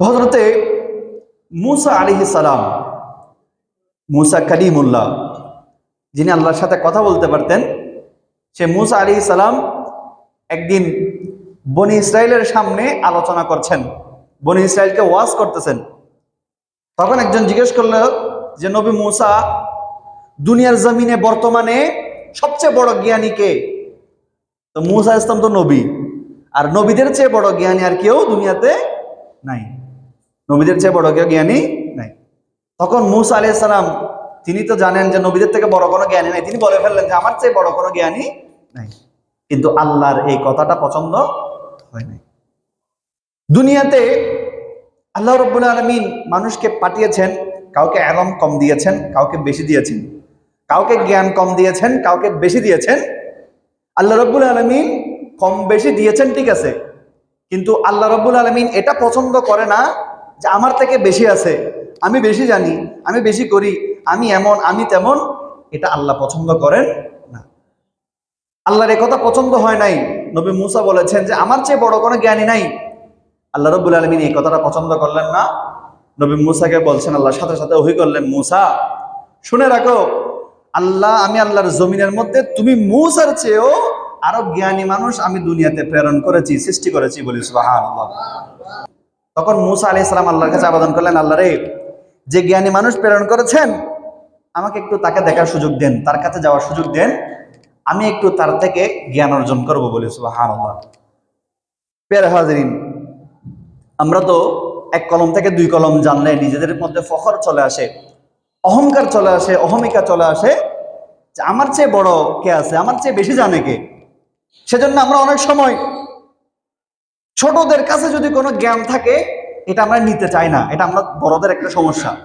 হজরতে মুসা আলিহি সালাম, মুসা কালিমুল্লাহ, যিনি আল্লাহর সাথে কথা বলতে পারতেন, সে মুসা আলী সালাম একদিন বনি ইসরায়েলের সামনে আলোচনা করছেন, বনি ইসরায়েলকে ওয়াজ করতেছেন। তখন একজন জিজ্ঞেস করল যে, নবী মুসা, দুনিয়ার জমিনে বর্তমানে সবচেয়ে বড় জ্ঞানী কে? তো মুসা ইসলাম তো নবী, আর নবীদের চেয়ে বড় জ্ঞানী আর কেউ দুনিয়াতে নাই। নবীদের চেয়ে বড় কেউ জ্ঞানী নাই। তখন মুসা আলি সালাম, তিনি তো জানেন যে নবীদের থেকে বড় কোনো জ্ঞানী নাই। তিনি বলে ফেললেন যে আমার চেয়ে বড় কোনো জ্ঞানী নাই। কিন্তু আল্লাহর এই কথাটা পছন্দ হয় নাই। দুনিয়াতে আল্লাহ রব্বুল আলমিন মানুষকে পাঠিয়েছেন, কাউকে এলম কম দিয়েছেন, কাউকে বেশি দিয়েছেন। কাউকে জ্ঞান কম দিয়েছেন, কাউকে বেশি দিয়েছেন। আল্লাহ রব্বুল আলমিন কম বেশি দিয়েছেন, ঠিক আছে। কিন্তু আল্লাহ রব্বুল আলমিন এটা পছন্দ করে না যে আমার থেকে বেশি আছে, আমি বেশি জানি, আমি বেশি করি, আমি এমন, আমি তেমন, এটা আল্লাহ পছন্দ করেন না। আল্লাহর কথা পছন্দ হয় নাই। নবী মুসা বলেছেন যে, আমার চেয়ে বড় কোনো জ্ঞানী নাই। আল্লাহ রব্বুল আলমিন এই কথাটা পছন্দ করলেন না। নবী মুসাকে বলছেন, আল্লাহর সাথে সাথে ওহি করলেন মুসা। শুনে রাখো, আল্লাহ, আমি আল্লাহর জমিনের মধ্যে তুমি মুসার চেয়েও আরও জ্ঞানী মানুষ আমি দুনিয়াতে প্রেরণ করেছি, সৃষ্টি করেছি বলি সুবহানাল্লাহ। তখন মুসা আলি ইসলাম আল্লাহর কাছে আবেদন করলেন, আল্লাহ রে, যে জ্ঞানী মানুষ প্রেরণ করেছেন, আমাকে একটু তাকে দেখার সুযোগ দেন, তার কাছে যাওয়ার সুযোগ দেন, আমি একটু তার থেকে জ্ঞান অর্জন করব বলি, সুবহানাল্লাহ। পেয়ার হাজরিন, আমরা তো এক কলম থেকে দুই কলম জানলে নিজেদের মধ্যে ফখর চলে আসে, অহংকার চলে আসে, অহমিকা চলে আসে আমার চেয়ে বড় কে আছে, আমার চেয়ে বেশি জানে কে? সেজন্য আমরা অনেক সময় ছোটদের কাছে যদি কোনো জ্ঞান থাকে, এটা আমরা নিতে চাই না। এটা আমরা বড়দের একটা সমস্যা।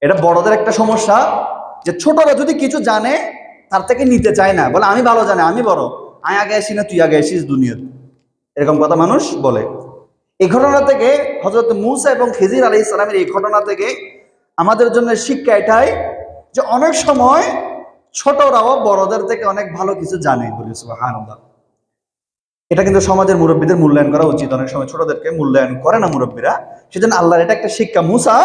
এটা বড়দের একটা সমস্যা যে ছোটরা যদি কিছু জানে, তার থেকে নিতে চায় না। বলে, আমি ভালো জানি, আমি বড়। আমি আগে আসি না, তুই আগে আসিস দুনিয়াতে। এরকম কথা মানুষ বলে। এই ঘটনা থেকে হজরত মুসা এবং খিজির আলী ইসলামের এই ঘটনা থেকে আমাদের জন্য শিক্ষা এটাই যে অনেক সময় ছোটরাও বড়দের থেকে অনেক ভালো কিছু জানে বলি, সুবহানাল্লাহ। এটা কিন্তু সমাজের মুরব্বীদের মূল্যায়ন করা উচিত। অনেক সময় ছোটদেরকে মূল্যায়ন করে না মুরব্বীরা। সেজন্য আল্লাহর এটা একটা শিক্ষা। মুসা,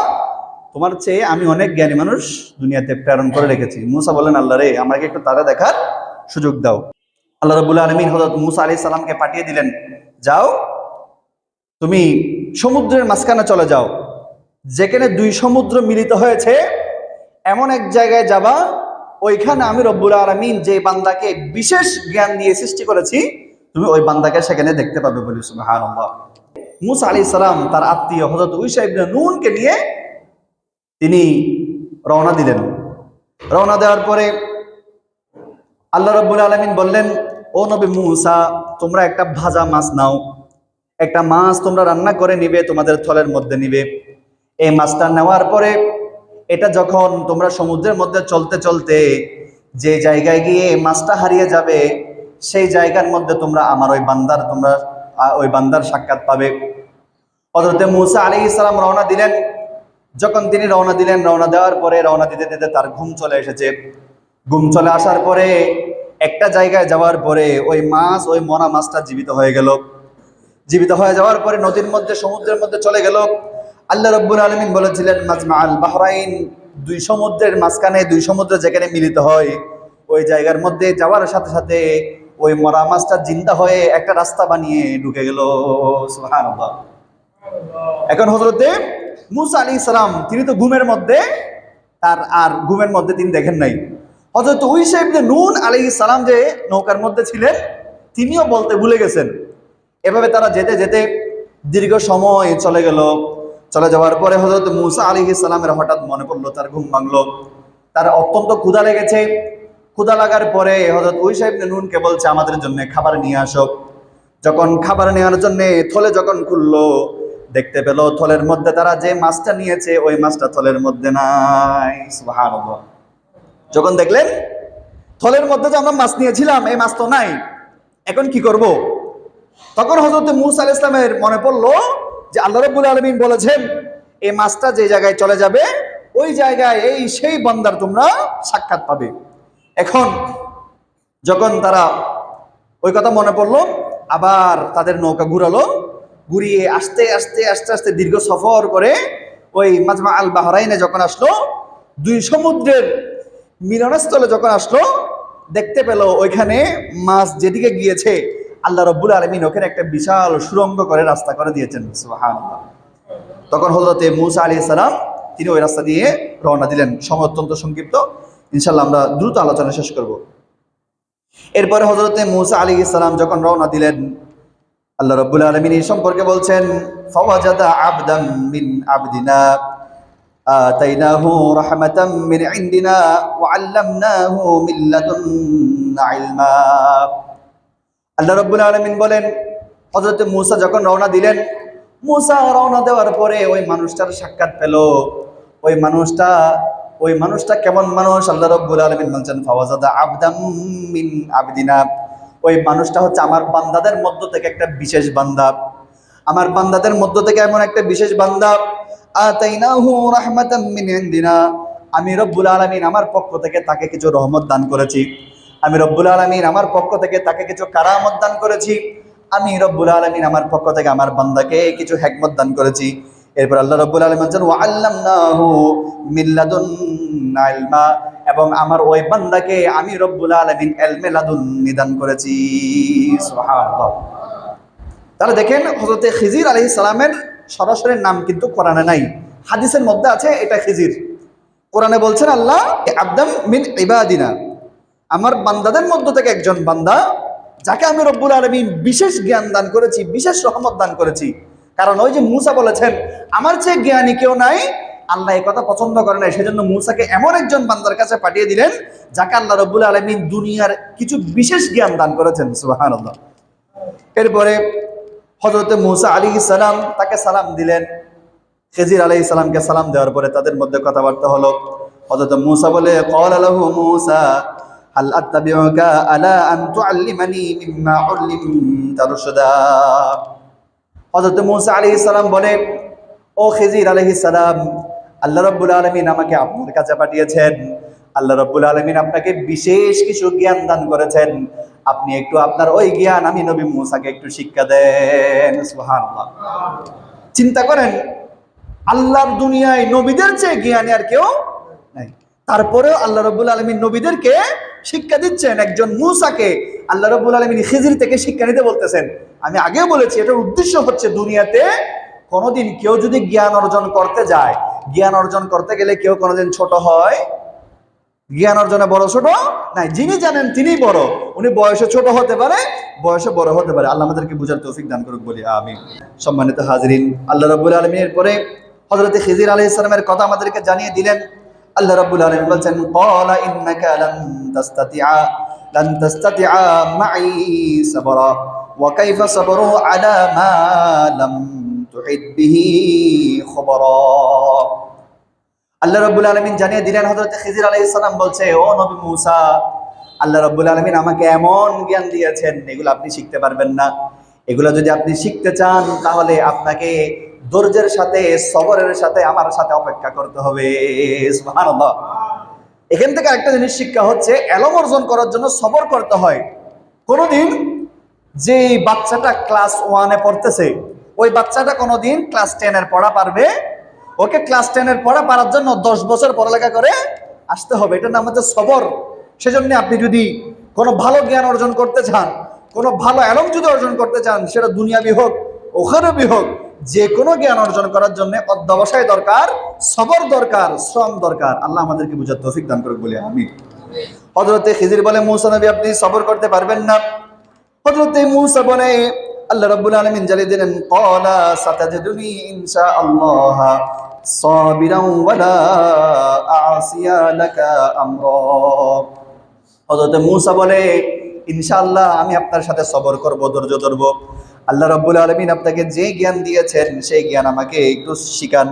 তোমার চেয়ে আমি অনেক জ্ঞানী মানুষ দুনিয়াতে প্রেরণ করে রেখেছি। মুসা বলেন আল্লাহ রে, আমাকে একটু তারা দেখার সুযোগ দাও। আল্লাহ রবুল্লা আলমিন হজরত মুসা আলি সালামকে পাঠিয়ে দিলেন, যাও, তুমি সমুদ্রের মাঝখানে চলে যাও। যেখানে দুই সমুদ্র মিলিত হয়েছে, এমন এক জায়গায় যাবা, ওইখানে আমি রব্বুল আলমিন যে বান্দাকে বিশেষ জ্ঞান দিয়ে সৃষ্টি করেছি তুমি ওই বান্দাকে সেখানে দেখতে পাবে বলি, সুবহানাল্লাহ। মুসা আলী সালাম তার আত্মীয় হজরত উইসা ইবনে নুনকে নিয়ে তিনি রওনা দিলেন। রওনা দেওয়ার পরে আল্লাহ রব্বুল আলমিন বললেন, ও নবী মুসা, তোমরা একটা ভাজা মাছ নাও। একটা মাছ তোমরা রান্না করে নিবে, তোমাদের থলের মধ্যে নিবে। এই মাছটা নেওয়ার পরে এটা যখন তোমরা সমুদ্রের মধ্যে চলতে চলতে যে জায়গায় গিয়ে মাছটা হারিয়ে যাবে সেই জায়গার মধ্যে তোমরা আমার ওই বান্দার, তোমরা ওই বান্দার সাক্ষাৎ পাবে। হজরতে মুসা আলী ইসলাম রওনা দিলেন। যখন তিনি রওনা দিলেন, রওনা দেওয়ার পরে, রওনা দিতে দিতে তার ঘুম চলে এসেছে। ঘুম চলে আসার পরে, একটা জায়গায় যাওয়ার পরে, ওই মাছ, ওই মরা মাছটা জীবিত হয়ে গেল। জীবিত হয়ে যাওয়ার পরে নদীর মধ্যে, সমুদ্রের মধ্যে চলে গেল। আল্লাহ রব্বুল আলমিন বলেছিলেন মাজমা আল বাহরাইন দুই সমুদ্রের মাঝখানে দুই সমুদ্র যেখানে মিলিত হয়, ওই জায়গার মধ্যে যাওয়ার সাথে সাথে ওই মরা মাছটা জিন্দা হয়ে একটা রাস্তা বানিয়ে ঢুকে গেল। সুবহানাল্লাহ। এখন হজরতে মুসা আলী ইসলাম তিনি তো ঘুমের মধ্যে, তার আর ঘুমের মধ্যে তিনি দেখেন নাই। হজরত সাহেব যে নুন আলী সালাম যে নৌকার মধ্যে ছিলেন, তিনিও বলতে ভুলে গেছেন। এভাবে তারা যেতে যেতে দীর্ঘ সময় চলে গেল। চলে যাওয়ার পরে হজরত মুসা আলী ইসলামের হঠাৎ মনে পড়ল, তার ঘুম ভাঙলো। তার অত্যন্ত ক্ষুধা লেগেছে। ক্ষুধা লাগার পরে হজরত ওই সাহেব নুনকে বলছে, আমাদের জন্য খাবার নিয়ে আসো। যখন খাবার নেওয়ার জন্য থলে যখন খুললো, দেখতে পেল থলের মধ্যে তারা যে মাছটা নিয়েছে, ওই মাছটা থলের মধ্যে নাই। যখন দেখলেন থলের মধ্যে যে আমরা মাছ নিয়েছিলাম, এই মাছ তো নাই, এখন কি করব? তখন হজরত মুসা আল ইসলামের মনে পড়ল যে আল্লাহ রব্বুল আলমিন বলেছেন, এই মাছটা যে জায়গায় চলে যাবে, ওই জায়গায় এই সেই বন্দার তোমরা সাক্ষাৎ পাবে। এখন যখন তারা ওই কথা মনে পড়ল, আবার তাদের নৌকা ঘুরালো, ঘুরিয়ে আস্তে আস্তে আস্তে আস্তে দীর্ঘ সফর করে ওই মাজমা আল বাহরাইনে যখন আসলো, দুই সমুদ্রের মিলনস্থলে যখন আসলো, দেখতে পেল ওইখানে মাছ যেদিকে গিয়েছে, আল্লাহ রব্বুল আলমিন ওখানে একটা বিশাল সুরঙ্গ করে রাস্তা করে দিয়েছেন, সুবহানাল্লাহ। তখন হজরতে মুসা আলী সালাম, তিনি ওই রাস্তা দিয়ে রওনা দিলেন, সময় অত্যন্ত সংক্ষিপ্ত ইনশাল্লাহ আমরা দ্রুত আলোচনা শেষ করব এরপরে হজরতে মুসা আলী ইসলাম যখন রওনা দিলেন আল্লাহ রব্বুল আলমিন এই সম্পর্কে বলছেন ফাওয়াজাদা আবদাম মিন আবদিনা آتيناه رحمة من عندنا وعلمناه من لدنا علما আল্লাহ রব্বুল আলমিন বলেন হজরত মুসা যখন রওনা দিলেন মুসা রওনা দেওয়ার পরে ওই মানুষটার সাক্ষাৎ পেল ওই মানুষটা ওই মানুষটা কেমন মানুষ? আল্লাহ রব্বুল আলমিন বলছেন, ফাওয়াজাদা আবদাম মিন আবদিনা। ওই মানুষটা হচ্ছে আমার বান্দাদের মধ্য থেকে একটা বিশেষ বান্দা। আমার বান্দাদের মধ্য থেকে এমন একটা বিশেষ বান্দা। আমি রব্বুল আলমিন আমার পক্ষ থেকে তাকে কিছু রহমত দান করেছি। আমি রব্বুল আলামিন আমার পক্ষ থেকে তাকে কিছু কারামত দান করেছি। আমি রব্বুল আলামিন আমার পক্ষ থেকে আমার বান্দাকে কিছু হেকমত দান করেছি। এরপর আল্লাহ রব্বুল আলামিন বলেন ওয়া আল্লামনাহু মিন লাদুন্না ইলমা এবং আমার ওই বান্দাকে আমি রব্বুল আলামিন ইলমে লাদুন্নি দান করেছি। তাহলে দেখেন হজরতে খিজির আলহি সালামের সরাসরি নাম কিন্তু কোরআনে নাই। হাদিসের মধ্যে আছে এটা খিজির। কোরআনে বলছেন, আল্লাহ আবদাম মিন ইবাদিনা। আমার বান্দাদের মধ্য থেকে একজন বান্দা, যাকে আমি রব্বুল আলমিন বিশেষ জ্ঞান দান করেছি, বিশেষ রহমত দান করেছি কারণ ওই যে মুসা বলেছেন, আমার চেয়ে জ্ঞানী কেউ নাই, আল্লাহ এই কথা পছন্দ করে নাই। সেজন্য মুসাকে এমন একজন বান্দার কাছে পাঠিয়ে দিলেন, যাকে আল্লাহ রব্বুল আলমিন দুনিয়ার কিছু বিশেষ জ্ঞান দান করেছেন। সুবাহান এরপরে হজরতে মুসা আলী সালাম তাকে সালাম দিলেন। খেজির আলী সালামকে সালাম দেওয়ার পরে তাদের মধ্যে কথাবার্তা হলো হজরত মুসা বলে কল আলহু মুসা আত্তাবিউকা আলা আন তুআল্লিমানি মিম্মা উল্লিমতা রুশদা? হজরত মুসা আলাইহিস সালাম বলে, ও খেজির আলাইহিস সালাম, আল্লাহ রাব্বুল আলমিন আমাকে আপনার কাছে পাঠিয়েছেন। আল্লাহ রাব্বুল আলমিন আপনাকে বিশেষ কিছু জ্ঞান দান করেছেন। আপনি একটু আপনার ওই জ্ঞান আমি নবী মুসাকে একটু শিক্ষা দেন। সুবহানাল্লাহ। চিন্তা করেন, আল্লাহর দুনিয়ায় নবীদের চেয়ে জ্ঞানী আর কেউ নাই। তারপরেও আল্লাহ রব্বুল আলমিন নবীদেরকে শিক্ষা দিচ্ছেন একজন মুসাকে। আল্লাহ রব্বুল আলমিন খিজির থেকে শিক্ষা নিতে বলতেছেন। আমি আগেও বলেছি, এটার উদ্দেশ্য হচ্ছে দুনিয়াতে কোনোদিন কেউ যদি জ্ঞান অর্জন করতে যায়, জ্ঞান অর্জন করতে গেলে কেউ কোনোদিন ছোট হয়, জ্ঞান অর্জনে বড় ছোট নাই। যিনি জানেন তিনি বড়। উনি বয়সে ছোট হতে পারে, বয়সে বড় হতে পারে। আল্লাহ আমাদেরকে বুঝার তৌফিক দান করুক, বলি আমি সম্মানিত হাজরিন, আল্লাহ রাব্বুল আলমীর পরে হজরত খিজির আলাইহিস সালামের কথা আমাদেরকে জানিয়ে দিলেন। আল্লাহ রাব্বুল আলামিন বলছেন তাসতাতিআ মাই সাবরা ওয়া কাইফা সাবরু আলা মা লাম তুহিদ বিহি খবরা আল্লাহ রাব্বুল আলামিন জানিয়ে দিলেন, হযরত খিজির আলাইহিস সালাম বলছে, ও নবী মুসা, আল্লাহ রাব্বুল আলামিন আমাকে এমন জ্ঞান দিয়েছেন, এগুলো আপনি শিখতে পারবেন না। এগুলো যদি আপনি শিখতে চান, তাহলে আপনাকে ধৈর্যের সাথে, সবরের সাথে আমার সাথে অপেক্ষা করতে হবে। এখান থেকে একটা জিনিস শিক্ষা হচ্ছে অ্যালম অর্জন করার জন্য সবর করতে হয়। কোনোদিন যে বাচ্চাটা ক্লাস ওয়ানে পড়তেছে, ওই বাচ্চাটা কোনোদিন ক্লাস টেনের পড়া পারবে। ওকে ক্লাস টেনের পড়া পারার জন্য দশ বছর পড়ালেখা করে আসতে হবে। এটা নাম হচ্ছে সবর। সেজন্য আপনি যদি কোনো ভালো জ্ঞান অর্জন করতে চান, কোনো ভালো অ্যালম যদি অর্জন করতে চান, সেটা দুনিয়াবি হোক, ওখানেবি হোক যে কোনো জ্ঞান অর্জন করার জন্য অধ্যবসায় দরকার, সবর দরকার, শ্রম দরকার। আল্লাহ আমাদেরকে বুঝার তৌফিক দান করুক বলে আমি হজরতে খিজির বলে, মুসা নবী, আপনি সবর করতে পারবেন না। হজরতে মুসা বলে, আল্লাহ রাব্বুল আলামিন জানিয়ে দিলেন, ক্বালা সাতাজিদুনি ইনশাআল্লাহ সাবিরান ওয়ালা আসিয়া লাকা আমরা। হযরত মূসা বলে, ইনশাআল্লাহ, আমি আপনার সাথে সবর করব, ধৈর্য ধরব। আল্লাহ রাব্বুল আলামিন আপনাকে যে জ্ঞান দিয়েছেন সেই জ্ঞান আমাকে একটু শিখান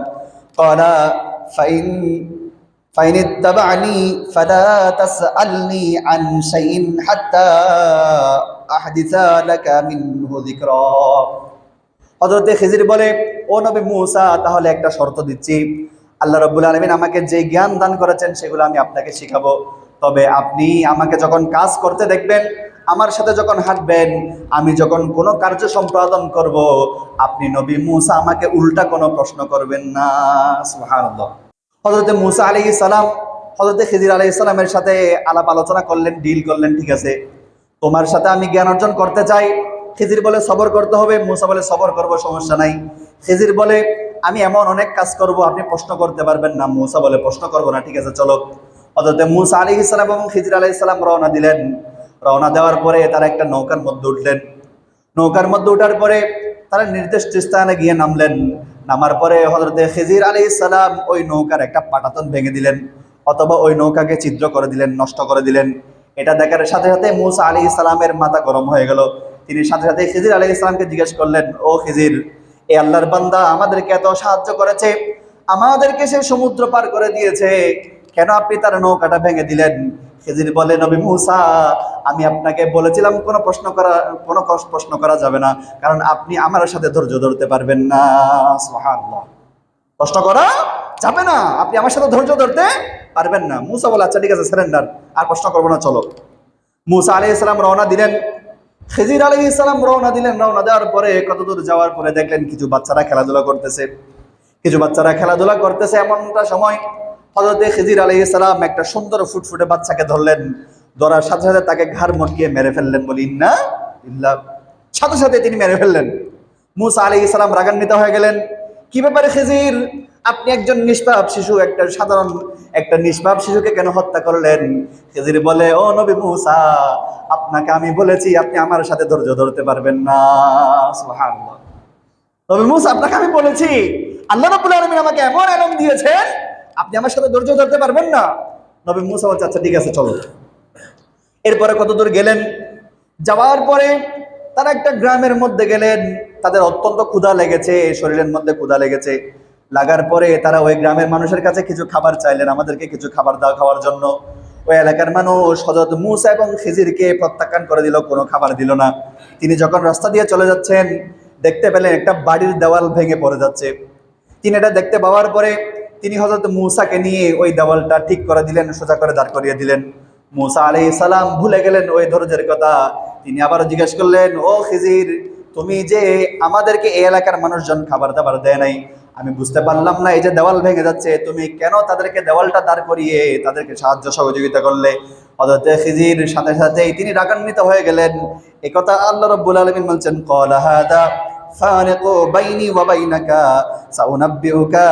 ক্বালা ফাইন فإن اتبعني فلا تسألني عن شيء حتى أحدث لك منه ذكرا হযরত খিজির বলে ও নবী মুসা তাহলে একটা শর্ত দিচ্ছি আল্লাহ রাব্বুল আলামিন আমাকে যে জ্ঞান দান করেছেন সেগুলো আমি আপনাকে শিখাবো তবে আপনি আমাকে যখন কাজ করতে দেখবেন আমার সাথে যখন হাঁটবেন, আমি যখন কোনো কার্য সম্পাদন করব, আপনি নবী মুসা আমাকে উল্টা কোনো প্রশ্ন করবেন না। সুবহানাল্লাহ। হজরতে মুসা আলী সালাম হজরতে খিজির আলী ইসলামের সাথে আলাপ আলোচনা করলেন ডিল করলেন, ঠিক আছে। তোমার সাথে আমি জ্ঞান অর্জন করতে চাই। খিজির বলে, সবর করতে হবে। মুসা বলে, সবর করব, সমস্যা নাই। খিজির বলে, আমি এমন অনেক কাজ করব, আপনি প্রশ্ন করতে পারবেন না। মুসা বলে, প্রশ্ন করব না, ঠিক আছে, চলো। হজরতে মুসা আলী ইসলাম এবং খিজির আলী ইসলাম রওনা দিলেন। রওনা দেওয়ার পরে তারা একটা নৌকার মধ্যে উঠলেন। নৌকার মধ্যে উঠার পরে তারা নির্দিষ্ট স্থানে গিয়ে নামলেন। নামার পরে হজরতে খিজির আলী ইসলাম ওই নৌকার একটা পাটাতন ভেঙে দিলেন অথবা ওই নৌকাকে ছিদ্র করে দিলেন, নষ্ট করে দিলেন। এটা দেখার সাথে সাথে মুসা আলী ইসলামের মাথা গরম হয়ে গেল। তিনি সাথে সাথে খিজির আলী ইসলামকে জিজ্ঞেস করলেন, ও খিজির, এ আল্লাহর বান্দা আমাদেরকে এত সাহায্য করেছে, আমাদেরকে সে সমুদ্র পার করে দিয়েছে, কেন আপনি তার নৌকাটা ভেঙে দিলেন? খেজির বলে নবী মুসা, আমি আপনাকে বলেছিলাম, কোনো প্রশ্ন করা, কোনো প্রশ্ন করা যাবে না, কারণ আপনি আমার সাথে ধৈর্য ধরতে পারবেন না। সুবহানাল্লাহ। প্রশ্ন করা যাবে না, আপনি আমার সাথে ধৈর্য ধরতে পারবেন না। মুসা বলে আচ্ছা ঠিক আছে সারেন্ডার আর প্রশ্ন করব না, চলো। মুসা আলি ইসলাম রওনা দিলেন। খেজির আলী ইসলাম রওনা দিলেন। রওনা দেওয়ার পরে কত দূর যাওয়ার পরে দেখলেন কিছু বাচ্চারা খেলাধুলা করতেছে। কিছু বাচ্চারা খেলাধুলা করতেছে এমনটা সময়। হজরতে খিজির আলী ইসলাম একটা সুন্দর ফুটফুটে বাচ্চাকে ধরলেন। ধরার সাথে সাথে তাকে ঘাড় মটকিয়ে মেরে ফেললেন বলি না ইল্লা সাথে সাথে তিনি মেরে ফেললেন। মুসা আলী ইসলাম রাগান্বিত হয়ে গেলেন। কি ব্যাপারে খিজির? আপনি একজন নিষ্পাপ শিশু, একটা সাধারণ, একটা নিষ্পাপ শিশুকে কেন হত্যা করলেন? খেজির বলে, ও নবী মুসা, আপনাকে আমি বলেছি, আপনি আমার সাথে ধৈর্য ধরতে পারবেন না। তবে মুসা, আপনাকে আমি বলেছি, আল্লাহ রাব্বুল আলামিন আমাকে এমন এলম দিয়েছেন আপনি আমার সাথে ধৈর্য ধরতে পারবেন না? নবী মুসা বলছে আচ্ছা ঠিক আছে, চলো। এরপরে কত দূর গেলেন? যাওয়ার পরে তারা একটা গ্রামের মধ্যে গেলেন। তাদের অত্যন্ত ক্ষুধা লেগেছে, শরীরের মধ্যে ক্ষুধা লেগেছে। লাগার পরে তারা ওই গ্রামের মানুষের কাছে কিছু খাবার চাইলেন, আমাদেরকে কিছু খাবার দাও খাওয়ার জন্য। ওই এলাকার মানুষ হজরত মুসা এবং খিজিরকে প্রত্যাখ্যান করে দিল, কোনো খাবার দিল না। তিনি যখন রাস্তা দিয়ে চলে যাচ্ছেন, দেখতে পেলেন একটা বাড়ির দেওয়াল ভেঙে পড়ে যাচ্ছে। তিনি এটা দেখতে পাওয়ার পরে তিনি হজরত মূসাকে নিয়ে ওই দেওয়ালটা ঠিক করে দিলেন, সোজা করে দাঁড় করিয়ে দিলেন। মূসা আলি সালাম ভুলে গেলেন ওই ধৈর্যের কথা। তিনি আবারও জিজ্ঞেস করলেন, ও খিজির, তুমি যে আমাদেরকে এই এলাকার মানুষজন খাবার দাবার দেয় নাই, আমি বুঝতে পারলাম না, এই যে দেওয়াল ভেঙে যাচ্ছে, তুমি কেন তাদেরকে দেওয়ালটা দাঁড় করিয়ে তাদেরকে সাহায্য সহযোগিতা করলে? হজরত খিজির সাথে সাথে তিনি রাগান্বিত হয়ে গেলেন। একথা আল্লাহ রব্বুল আলমিন বলছেন কলাহাদা ফারিকু বাইনি ওয়া সাউনাব্বিউকা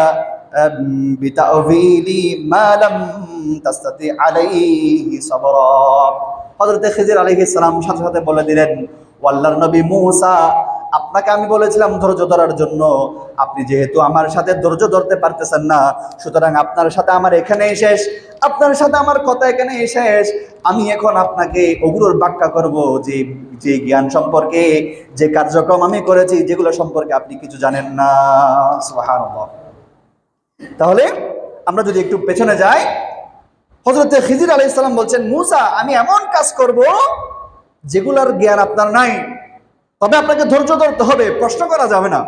بتأويل ما لم تستطيع عليه صبرا হযরত খিজির আলাইহিস সালাম সাথে সাথে বলে দিলেন ও আল্লাহর নবী মূসা আপনাকে আমি বলেছিলাম ধৈর্য ধরার জন্য আপনি যেহেতু আমার সাথে ধৈর্য ধরতে পারতেছেন না সুতরাং আপনার সাথে আমার এখানেই শেষ আপনার সাথে আমার কথা এখানেই শেষ আমি এখন আপনাকে অগুরুর ব্যাখ্যা করব যে যে জ্ঞান সম্পর্কে যে কার্যক্রম আমি করেছি যেগুলো সম্পর্কে আপনি কিছু জানেন না সুবহানাল্লাহ তাহলে আমরা যদি একটু পেছনে যাই হজরত খিজির আলাইহিস সালাম বলছেন, মুসা, আমি এমন কাজ করব যেগুলোর জ্ঞান আপনার নাই। তবে আপনাকে ধৈর্য ধরতে হবে, প্রশ্ন করা যাবে না।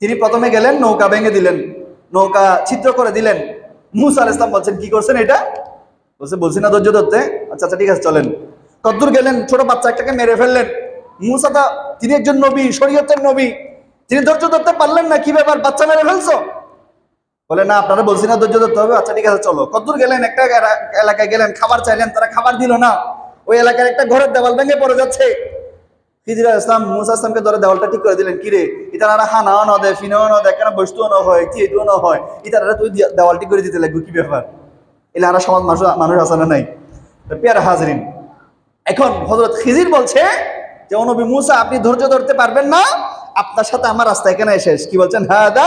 তিনি প্রথমে গেলেন, নৌকা ভেঙে দিলেন, নৌকা ছিদ্র করে দিলেন। মুসা আল ইসলাম বলছেন, কি করছেন এটা? বলছে, বলছি না ধৈর্য ধরতে। আচ্ছা আচ্ছা ঠিক আছে, চলেন। কদ্দূর গেলেন, ছোট বাচ্চা একটাকে মেরে ফেললেন। মুসা তা, তিনি একজন নবী, শরীয়তের নবী। তিনি ধৈর্য ধরতে পারলেন না, কি ব্যাপার? বাচ্চা মেরে ফেলছো? বলে, না, আপনারা বলছি না, ধৈর্য ধরতে হবে। আচ্ছা ঠিক আছে, চলো। কদ্দূর গেলেন? একটা এলাকায় গেলেন, খাবার চাইলেন, তারা খাবার দিল না। ওই এলাকার একটা ঘরের দেওয়াল ভেঙে পড়ে যাচ্ছে। হিজরা ইসলাম, মুসা ইসলামকে ধরে দেওয়ালটা ঠিক করে দিলেন। কিরে ইতারা হানাও না দেয়, ফিনাও না দেয়, কেন বসতেও না হয়, কি এটুও না হয়? ইতারা তুই দিয়া- দেওয়াল ঠিক করে দিতে লাগবে, কি ব্যাপার? এলে আর সমাজ মানুষ মানুষ আছে না নাই? পেয়ারা হাজরিন, এখন হজরত খিজির বলছে যে নবী মুসা, আপনি ধৈর্য ধরতে পারবেন না। আপনার সাথে আমার রাস্তা এখানে শেষ। কি বলছেন? হাদা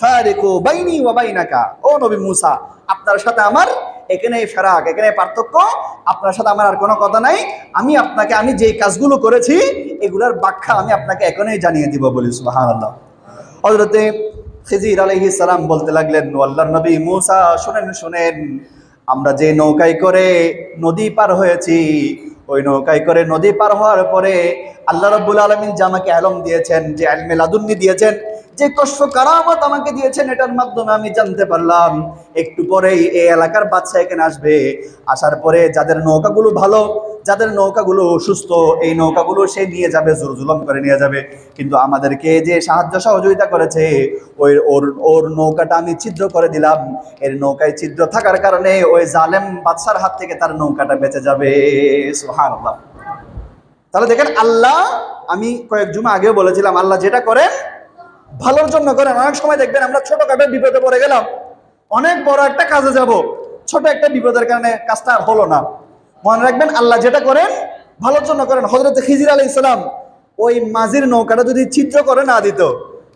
ফারিকু বাইনি ওয়া বাইনাকা। ও নবী মুসা, আপনার সাথে আমার এখানে ফেরাক, এখানে পার্থক্য, আপনার সাথে আমার আর কোনো কথা নাই। আমি আপনাকে, আমি যেই কাজগুলো করেছি, এগুলোর ব্যাখ্যা আমি আপনাকে এখনই জানিয়ে দিব বলি, সুবহানাল্লাহ। হজরতে খিজির আলাইহিস সালাম বলতে লাগলেন আল্লাহর নবী মুসা, শুনেন শুনেন, আমরা যে নৌকায় করে নদী পার হয়েছি, ওই নৌকায় করে নদী পার হওয়ার পরে আল্লাহ রব্বুল আলমিন যে আমাকে আলম দিয়েছেন, যে আলমে লাদুন্নি দিয়েছেন যে কষ্ট কারামত আমাকে দিয়েছেন, এটার মাধ্যমে আমি জানতে পারলাম, একটু পরেই এই এলাকার বাচ্চা এখানে আসবে। আসার পরে যাদের নৌকাগুলো ভালো, যাদের নৌকাগুলো অসুস্থ এই নৌকাগুলো সে নিয়ে যাবে জোর জুলম করে নিয়ে যাবে। কিন্তু আমাদেরকে যে সাহায্য সহযোগিতা করেছে, ওই ওর ওর নৌকাটা আমি ছিদ্র করে দিলাম। এর নৌকায় ছিদ্র থাকার কারণে ওই জালেম বাদশার হাত থেকে তার নৌকাটা বেঁচে যাবে। তাহলে দেখেন, আল্লাহ, আমি কয়েক জুমা আগেও বলেছিলাম, আল্লাহ যেটা করেন ভালোর জন্য করেন অনেক সময় দেখবেন আমরা ছোটখাটো বিপদে পড়ে গেলাম, অনেক বড় একটা কাজে যাব, ছোট একটা বিপদের কারণে কাজটা আর হলো না। মনে রাখবেন আল্লাহ যেটা করেন, ভালোর জন্য করেন। হজরত খিজির আলী ইসলাম ওই মাঝির নৌকাটা যদি চিত্র করে না দিত,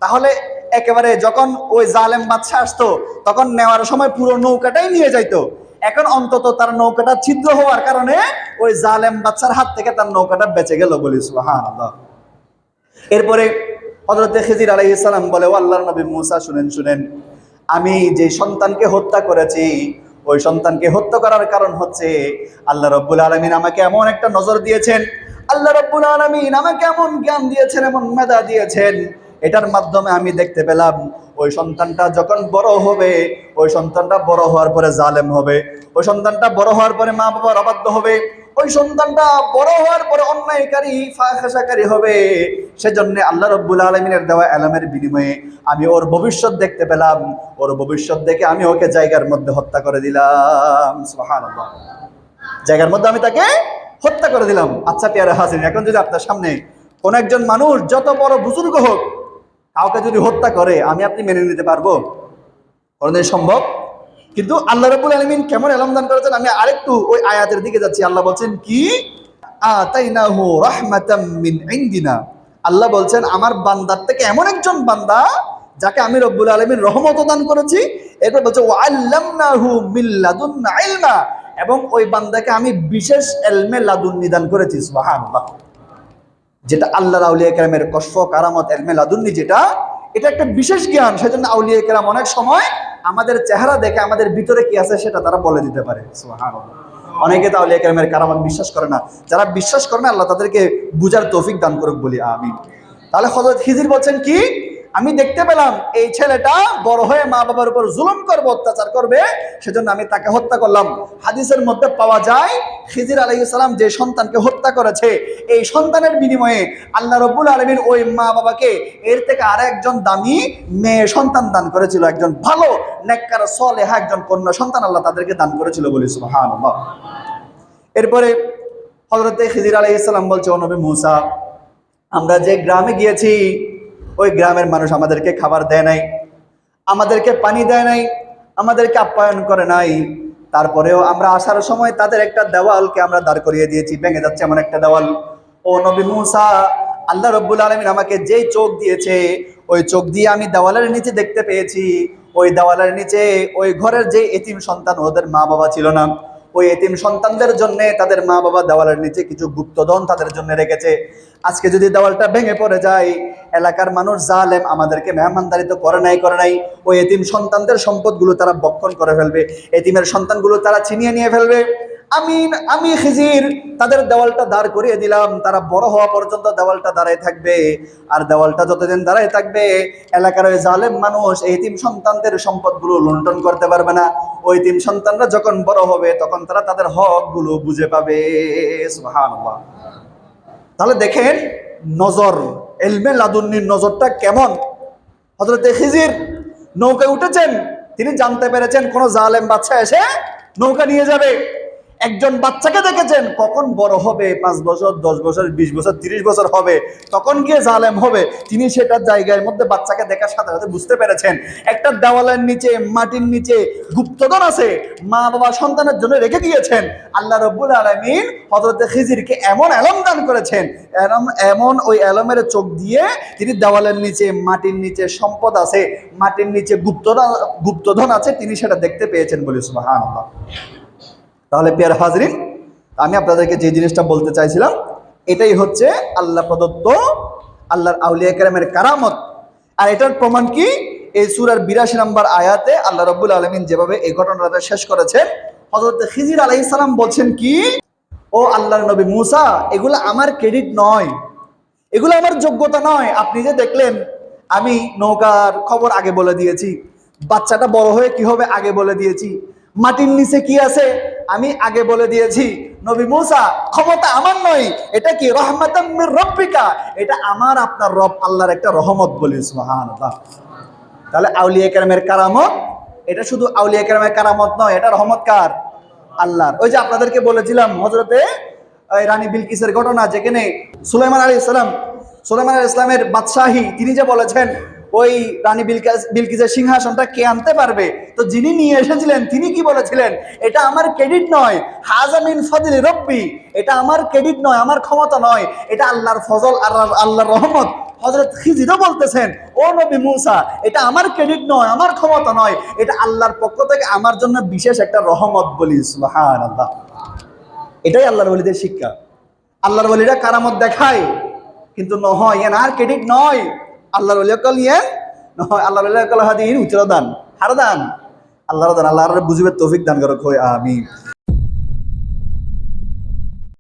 তাহলে একেবারে যখন ওই জালেম বাদশা আসতো, তখন নেওয়ার সময় পুরো নৌকাটাই নিয়ে যাইতো। এখন অন্তত তার নৌকাটা ছিদ্র হওয়ার কারণে ওই জালেম বাচ্চার হাত থেকে তার নৌকাটা বেঁচে গেল বলি হ্যাঁ এরপরে হজরত খিজির আলাইহিসসালাম বলে, ও আল্লাহর নবী মুসা, শুনেন শুনেন। আমি যে সন্তানকে হত্যা করেছি, ওই সন্তানকে হত্যা করার কারণ হচ্ছে আল্লাহ রব্বুল আলমিন আমাকে এমন একটা নজর দিয়েছেন। আল্লাহ রব্বুল আলমিন আমাকে এমন জ্ঞান দিয়েছেন, এমন মেধা দিয়েছেন। এটার মাধ্যমে আমি দেখতে পেলাম, ওই সন্তানটা যখন বড় হবে, ওই সন্তানটা বড় হওয়ার পরে জালেম হবে। ওই সন্তানটা বড় হওয়ার পরে মা বাবার অবাধ্য হবে। ওই সন্তানটা বড় হওয়ার পরে অন্যায়কারী, ফাঁসাকারী হবে। সেজন্য আল্লাহ রব্বুল আলমিনের দেওয়া এলামের বিনিময়ে আমি ওর ভবিষ্যৎ দেখতে পেলাম। ওর ভবিষ্যৎ দেখে আমি ওকে জায়গার মধ্যে হত্যা করে দিলাম। জায়গার মধ্যে আমি তাকে হত্যা করে দিলাম। আচ্ছা পেয়ারা হাসিন, এখন যদি আপনার সামনে কোন একজন মানুষ যত বড় বুজুর্গ হোক, কাউকে যদি হত্যা করে, আমি আপনি মেনে নিতে পারব? কোনদিন সম্ভব? কিন্তু আল্লাহ রাব্বুল আলামিন কেমন এলাম দান করেছেন? আমি আরেকটু ওই আয়াতের দিকে যাচ্ছি। আল্লাহ বলছেন, কি? মিন আল্লাহ বলছেন, আমার বান্দার থেকে এমন একজন বান্দা যাকে আমি রব্বুল আলামিন রহমত দান করেছি। এরপর বলছে ওয়াল্লামনাহু মিন এবং ওই বান্দাকে আমি বিশেষ এলমে লাদুন নিদান করেছি। সুবহানাল্লাহ। যেটা আল্লাহর আউলিয়া কেরামের কশফ কারামত, এলমে লাদুন্নি যেটা, এটা একটা বিশেষ জ্ঞান। সেজন্য আউলিয়া কেরাম অনেক সময় আমাদের চেহারা দেখে আমাদের ভিতরে কি আছে সেটা তারা বলে দিতে পারে। অনেকে তাহলে আউলিয়া কারাবার বিশ্বাস করে না। যারা বিশ্বাস করে না, আল্লাহ তাদেরকে বুঝার তৌফিক দান করুক বলি আমি তাহলে হজরত হিজির বলছেন কি? আমি দেখতে পেলাম এই ছেলেটা বড় হয়ে মা বাবার উপর জুলুম করবে, অত্যাচার করবে, সেজন্য আমি তাকে হত্যা করলাম। হাদিসের মধ্যে পাওয়া যায়, খিজির আলাইসালাম যে সন্তানকে হত্যা করেছে, এই সন্তানের বিনিময়ে আল্লাহ রব্বুল আলমিন ওই মা বাবাকে এর থেকে আর একজন দামি মেয়ে সন্তান দান করেছিল, একজন ভালো, নেককার, সলেহা, একজন কন্যা সন্তান আল্লাহ তাদেরকে দান করেছিল বলি, সুবহানাল্লাহ। এরপরে হজরতে খিজির আলাইসালাম বলছে অনবী নবী মুসা, আমরা যে গ্রামে গিয়েছি ওই গ্রামের মানুষ আমাদেরকে খাবার দেয় নাই, আমাদেরকে পানি দেয় নাই, আমাদেরকে আপ্যায়ন করে নাই। তারপরেও আমরা আসার সময় তাদের একটা দেওয়ালকে আমরা দাঁড় করিয়ে দিয়েছি, ভেঙে যাচ্ছে এমন একটা দেওয়াল। ও নবী মুসা, আল্লাহ রব্বুল আলমিন আমাকে যেই চোখ দিয়েছে, ওই চোখ দিয়ে আমি দেওয়ালের নিচে দেখতে পেয়েছি। ওই দেওয়ালের নিচে ওই ঘরের যে এতিম সন্তান, ওদের মা বাবা ছিল না। ওই এতিম সন্তানদের জন্য তাদের মা বাবা দেওয়ালের নিচে কিছু গুপ্তধন তাদের জন্য রেখেছে। আজকে যদি দেওয়ালটা ভেঙে পড়ে যায়, এলাকার মানুষ জালেম, আমাদেরকে মেহমানদারিত করে নাই করে নাই। ওই এতিম সন্তানদের সম্পদগুলো তারা বক্ষণ করে ফেলবে। এতিমের সন্তানগুলো তারা ছিনিয়ে নিয়ে ফেলবে। আমি আমি খিজির। তাদের দেওয়ালটা দাঁড় করিয়ে দিলাম। তারা বড় হওয়া পর্যন্ত দেওয়ালটা দাঁড়ায় থাকবে। আর দেওয়ালটা যতদিন দাঁড়ায় থাকবে, এলাকার ওই জালেম মানুষ, এই তিন সন্তানদের সম্পদগুলো লুণ্ঠন করতে পারবে না। ওই তিন সন্তানরা যখন বড় হবে, তখন তারা তাদের হকগুলো বুঝে পাবে। তাহলে দেখেন, নজর, এলমে লাদুন্নির নজরটা কেমন? হজরত খিজির নৌকায় উঠেছেন। তিনি জানতে পেরেছেন, কোন জালেম বাচ্চা এসে নৌকা নিয়ে যাবে। একজন বাচ্চাকে দেখেছেন, কখন বড় হবে, পাঁচ বছর, দশ বছর, বিশ বছর, তিরিশ বছর হবে, তখন গিয়ে জালেম হবে। তিনি সেটা জায়গার মধ্যে বাচ্চাকে দেখার সাথে সাথে বুঝতে পেরেছেন। একটা দেওয়ালের নিচে, মাটির নিচে গুপ্তধন আছে, মা বাবা সন্তানের জন্য রেখে দিয়েছেন আল্লাহ রব্বুল আলমিন হজরত খিজিরকে এমন এলম দান করেছেন এলম এমন ওই এলমের চোখ দিয়ে তিনি দেওয়ালের নিচে, মাটির নিচে সম্পদ আছে, মাটির নিচে গুপ্তধন গুপ্তধন আছে, তিনি সেটা দেখতে পেয়েছেন বলে সুবাহান তাহলে পেয়ার হাজরিন, আমি আপনাদেরকে যে জিনিসটা বলতে চাইছিলাম, এটাই হচ্ছে আল্লাহ প্রদত্ত, আল্লাহর আউলিয়া কেরামের কারামত। আর এটার প্রমাণ কি? এই সুরার বিরাশি নম্বর আয়াতে আল্লাহ রব্বুল আলমিন যেভাবে এই ঘটনাটা শেষ করেছেন হজরত খিজির আলাইসালাম বলছেন কি? ও আল্লাহর নবী মুসা, এগুলো আমার ক্রেডিট নয়। এগুলো আমার যোগ্যতা নয়। আপনি যে দেখলেন, আমি নৌকার খবর আগে বলে দিয়েছি, বাচ্চাটা বড় হয়ে কি হবে আগে বলে দিয়েছি। মাটির নিচে কি আছে? আমি আগে বলে দিয়েছি, নবী মুসা, ক্ষমতা আমার নয়। এটা কি? রহমাতাম রব্বিকা। এটা আমার আপনার রব, আল্লাহর একটা রহমত বলি, সুবহানাল্লাহ। তাহলে আউলিয়া কেরামের কারামত? এটা শুধু আউলিয়া কেরামের কারামত নয়, এটা রহমত কার? আল্লাহর। ওই যে আপনাদেরকে বলেছিলাম হজরতে রানী বিলকিসের ঘটনা, যেখানে সুলাইমান আলী ইসলাম সুলাইমান আলী ইসলামের বাদশাহী, তিনি যে বলেছেন ওই রানী বিলকিসের সিংহাসনটা কে আনতে পারবে? তো যিনি নিয়ে এসেছিলেন, তিনি কি বলেছিলেন? এটা আমার ক্রেডিট নয়। হাজামিন ফজলি রব্বি, এটা আমার ক্রেডিট নয়, আমার ক্ষমতা নয়। এটা আল্লাহর ফজল আর আল্লাহর রহমত। হজরত খিজিরও বলতেছেন, ও নবী মুসা, এটা আমার ক্রেডিট নয়, আমার ক্ষমতা নয়। এটা আল্লাহর পক্ষ থেকে আমার জন্য বিশেষ একটা রহমত বলি সুহান আল্লাহ এটাই আল্লাহর বলিদের শিক্ষা। আল্লাহর বলিরা কারামত দেখায়, কিন্তু নহয় আর ক্রেডিট নয়। আল্লাহর বলি ইয়ে নহয়, আল্লাহর বলি কল হাদিন উত্তর দান হার দান আল্লাহর দান, আল্লাহর বুঝিবে তৌফিক দান করো হয় আমি